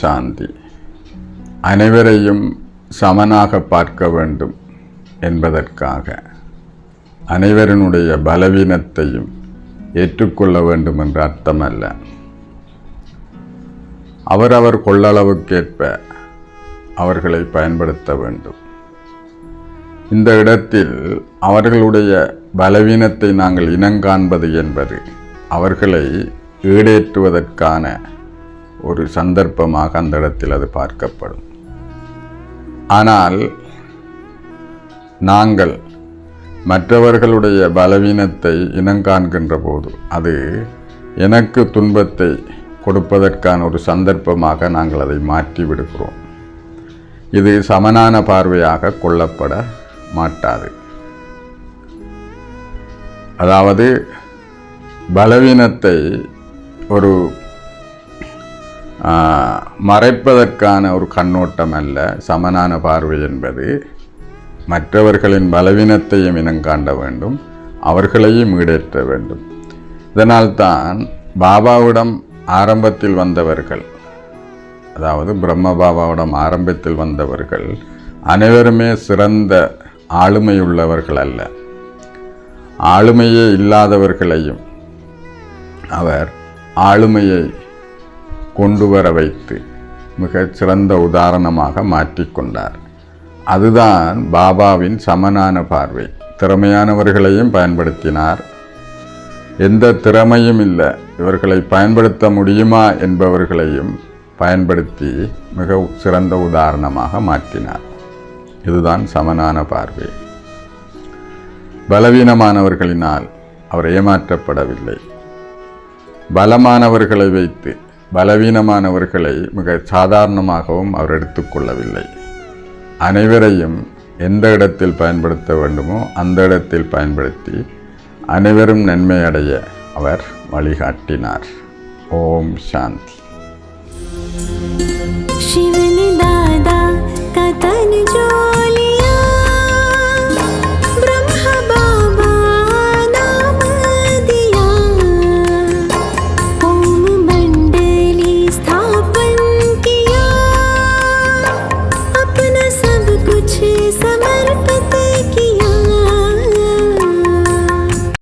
சாந்தி. அனைவரையும் சமனாக பார்க்க வேண்டும் என்பதற்காக அனைவரினுடைய பலவீனத்தையும் ஏற்றுக்கொள்ள வேண்டும் என்ற அர்த்தமல்ல. அவரவர் கொள்ளளவுக்கேற்ப அவர்களை பயன்படுத்த வேண்டும். இந்த இடத்தில் அவர்களுடைய பலவீனத்தை நாங்கள் இனங்காண்பது என்பது அவர்களை ஈடேற்றுவதற்கான ஒரு சந்தர்ப்பமாக அந்த இடத்தில் அது பார்க்கப்படும். ஆனால் நாங்கள் மற்றவர்களுடைய பலவீனத்தை இனங்காண்கின்ற போது அது எனக்கு துன்பத்தை கொடுப்பதற்கான ஒரு சந்தர்ப்பமாக நாங்கள் அதை மாற்றி விடுகிறோம் இது சமனான பார்வையாக கொள்ளப்பட மாட்டாது. அதாவது பலவீனத்தை ஒரு மறைப்பதற்கான ஒரு கண்ணோட்டம் அல்ல சமனான பார்வை என்பது. மற்றவர்களின் பலவீனத்தையும் இனங்காண்ட வேண்டும் அவர்களையும் ஈடேற்ற வேண்டும். இதனால்தான் பாபாவிடம் ஆரம்பத்தில் வந்தவர்கள் அதாவது பிரம்ம பாபாவிடம் ஆரம்பத்தில் வந்தவர்கள் அனைவருமே சிறந்த ஆளுமையுள்ளவர்கள் அல்ல. ஆளுமையே இல்லாதவர்களையும் அவர் ஆளுமையை கொண்டு வர வைத்து மிகச் சிறந்த உதாரணமாக மாற்றிக்கொண்டார். அதுதான் பாபாவின் சமனான பார்வை. திறமையானவர்களையும் பயன்படுத்தினார். எந்த திறமையும் இல்லை. இவர்களை பயன்படுத்த முடியுமா என்பவர்களையும் பயன்படுத்தி மிக சிறந்த உதாரணமாக மாற்றினார். இதுதான் சமனான பார்வை. பலவீனமானவர்களினால் அவர் ஏமாற்றப்படவில்லை. பலமானவர்களை வைத்து பலவீனமானவர்களை மிக சாதாரணமாகவும் அவர் எடுத்துக்கொள்ளவில்லை அனைவரையும் எந்த இடத்தில் பயன்படுத்த வேண்டுமோ அந்த இடத்தில் பயன்படுத்தி அனைவரும் நன்மை அடைய அவர் வழிகாட்டினார் ஓம் சாந்தி शिवनि दादा कथन